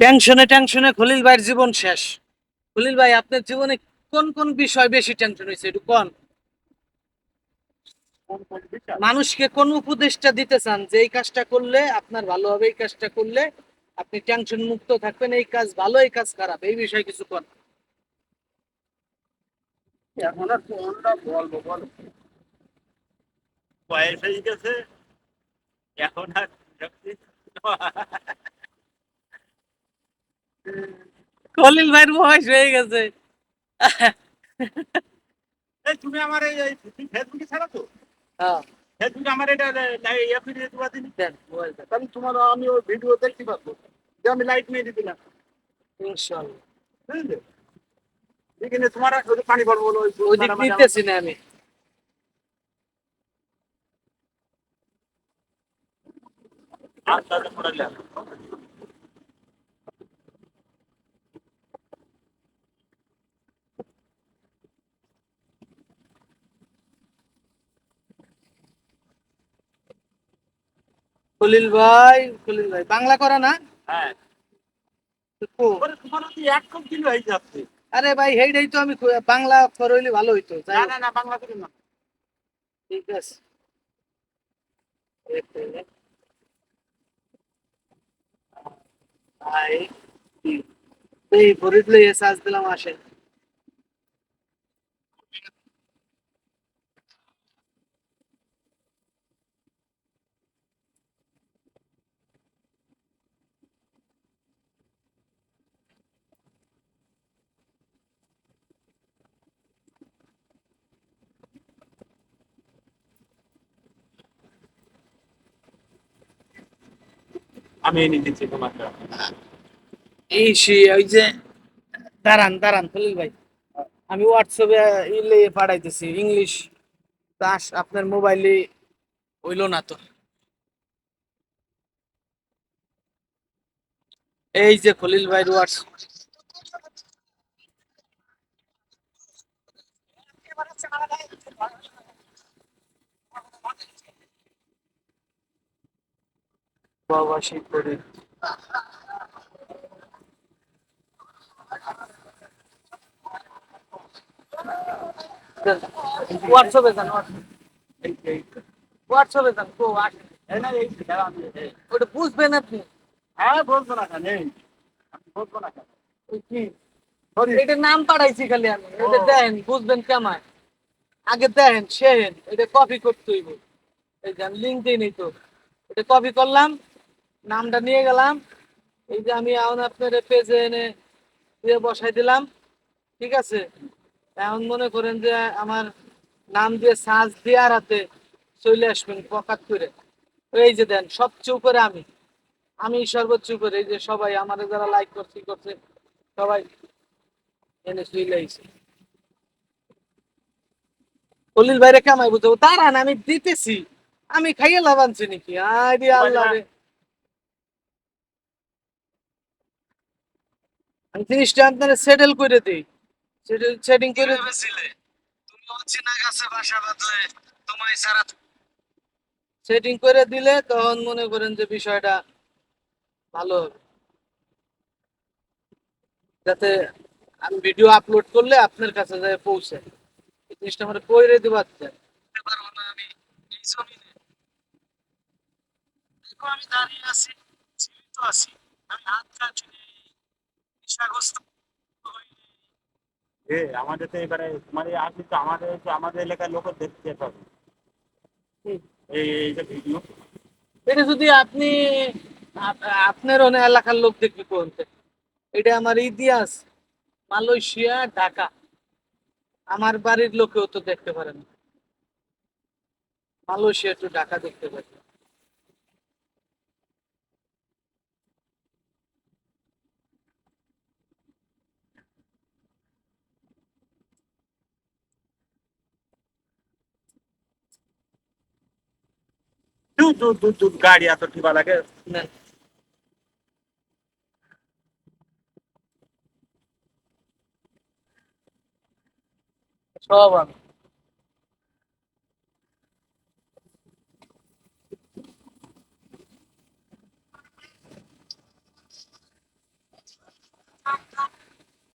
টেনশনে টেনশনে খলিল ভাইয়ের জীবন শেষ। খলিল ভাই, আপনার জীবনে কোন কোন বিষয় বেশি টেনশন হয়েছে? একটু কোন? মানুষকে কোন উপদেশটা দিতে চান যে এই কাজটা করলে আপনার ভালো হবে, এই কাজটা করলে আপনি টেনশন মুক্ত থাকবেন, এই কাজ ভালো, এই কাজ খারাপ, এই বিষয়ে কিছু কোন? এখন আর কোনটা বলব বলো? বয়স হয়ে গেছে, এখন আর খলিল ভাইয়ের বয়স হয়ে গেছে। তুমি আমার এই ফেসবুকে ছাড়া তো। হ্যাঁ। ফেসবুকে আমার এটা ইয়ে দেওয়া দিন। তাহলে তোমার আমি ওই ভিডিও দেখতে পারব। যে আমি লাইট নিয়ে ইনশাআল্লাহ। বুঝলে? এখানে তোমার ওই পানি ভরবো ওই নিতেছি না আমি। আচ্ছা পড়ালে খলিল ভাই খলিল ভাই। বাংলা করা না? হ্যাঁ। আরে ভাই হেইটাই তো আমি বাংলা ভালো হইতো। না না না বাংলা করে না। ঠিক আছে। ভাই এই ফরিদ লইয়ে সাজ দিলাম আসে আমি দিচ্ছি তোমাকে এই সে ওই যে, দাঁড়ান দাঁড়ান, খলিল ভাই। আমি হোয়াটসঅ্যাপে ইলে পাঠাইতেছি ইংলিশ দাস আপনার মোবাইলে হইল না তো। এই যে খলিল ভাই হোয়াটসঅ্যাপ প্রবাসী করে। হোয়াটসঅ্যাপে যান হোয়াটসঅ্যাপে যান কো আস- এই না এই দাঁড়া আমি এই। ওটা বুঝবেন আপনি। হ্যাঁ বলব না কেন বলব না কেন। কি? এটা নাম পাঠাইছি খালি আমি এটা বুঝবেন কেমন? আগে দেখেন শেহেন এটা কপি করতে হইব। এই যে আমি লিঙ্ক দিই তো এটা কপি করলাম নামটা নিয়ে গেলাম। এই যে আমি এখন আপনার পেজে এনে দিয়ে বসাই দিলাম ঠিক আছে? এখন মনে করেন যে আমার নাম দিয়ে সার্চ দেওয়ার হাতে চলে আসবেন পকাত করে। এই যে দেন সবচেয়ে উপরে আমি। আমি সর্বোচ্চ উপরে এই যে সবাই আমাদের যারা লাইক করছে করছে সবাই এনে চলে আইছে কলিল বাইরে কামাই বুঝব তারা না আমি দিতেছি। আমি খাইয়ে লাভ আনছি নাকি? আরে আল্লাহ রে। আমি জিনিসটা আপনারা সেটেল করে দিই। সেটেল সেটিং করে তুমি অচেনা গাছে বাসা বাঁধলে তোমায় সারা সেটিং করে দিলে তখন মনে করেন যে বিষয়টা ভালো হবে। যাতে আমি ভিডিও আপলোড করলে আপনার কাছে যায় পৌঁছে। এই জিনিসটা আমার কইরে দিবার পারব না আমি এই জমিনে। দেখো আমি দাঁড়িয়ে আছি জীবিত আছি। আমি হাত কাটছি এ আমাদের তো এবারে মানে আসি তো আমাদের আমাদের এলাকার লোক দেখতে পাবে। এই এই ভিডিও এটা যদি আপনি আপনার অনেক এলাকার লোক দেখবে কোনতে এটা আমার ইতিহাস। মালয়েশিয়া ঢাকা। আমার বাড়ির লোকেও তো দেখতে পারেন মালয়েশিয়া একটু ঢাকা দেখতে পারে। দূর দূর দূর দূর গাড়ি এত টিপা লাগে। না সব আমি।